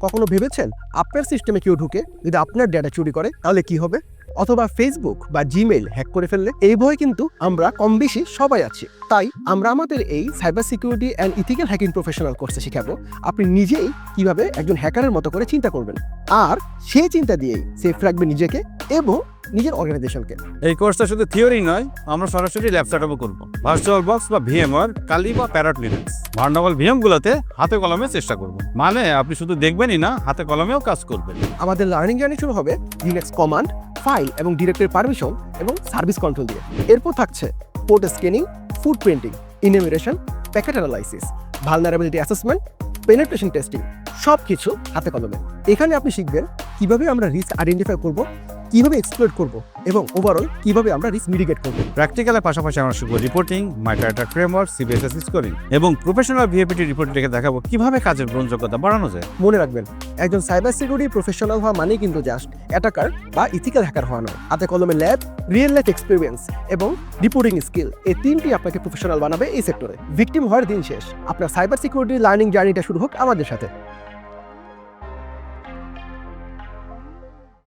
কখনো ভেবেছেন আপনার সিস্টেমে কেউ ঢুকে যদি আপনার ডেটা চুরি করে, তাহলে কি হবে? অথবা ফেসবুক বা জিমেইল হ্যাক করে ফেললে এই ভয়ে কিন্তু আমরা কম বেশি সবাই আছি। তাই আমরা আমাদের এই cyber security and ethical hacking professional কোর্সে শেখাবো। আপনি নিজেই কীভাবে একজন হ্যাকারের মতো করে চিন্তা করবেন। আর সেই চিন্তা দিয়েই সেফ রাখবে নিজেকে এবং নিজের অর্গানাইজেশনকে এই কোর্সটা শুধু থিওরি নয় আমরা সরাসরি ল্যাব সেটআপও করব। ভার্চুয়াল বক্স বা ভিএমআর কালি বা প্যারাট লিনাক্স ভার্নাবল ভিএম গুলোতে হাতে কলমে চেষ্টা করব। মানে আপনি শুধু দেখবেনই না হাতে কলমেও কাজ করবেন। আমাদের লার্নিং জার্নি শুরু হবে লিনাক্স কমান্ড ফাইল এবং ডিরেক্টরি পারমিশন এবং সার্ভিস কন্ট্রোল দিয়ে। এরপর থাকছে port scanning footprinting enumeration packet analysis vulnerability assessment penetration testing সব কিছু হাতে কলমে। এখানে আপনি শিখবেন কীভাবে আমরা রিস্ক আইডেন্টিফাই করব কীভাবে এক্সপ্লোর করব এবং ওভারঅল কীভাবে আমরা রিস্ক মিটিগেট করব? প্র্যাকটিক্যালের পাশাপাশি আমরা শিখব রিপোর্টিং মাইক্রোডাটা ফ্রেমওয়ার্ক সিবিএসএস স্কোরিং এবং প্রফেশনাল ভিএপিটি রিপোর্ট দেখে দেখাবো কীভাবে কাজের গ্রহণযোগ্যতা বাড়ানো যায়। মনে রাখবেন একজন সাইবার সিকিউরিটি প্রফেশনাল হওয়া মানে কিন্তু জাস্ট অ্যাটাকার বা ইথিক্যাল হ্যাকার হওয়া নয়। হাতে কলমে ল্যাব রিয়েল লাইফ এক্সপিরিয়েন্স এবং রিপোর্টিং স্কিল এই তিনটি আপনাকে প্রফেশনাল বানাবে এই সেক্টরে ভিকটিম হওয়ার দিন শেষ। আপনার সাইবার সিকিউরিটি লার্নিং জার্নিটা শুরু হোক আমাদের সাথে।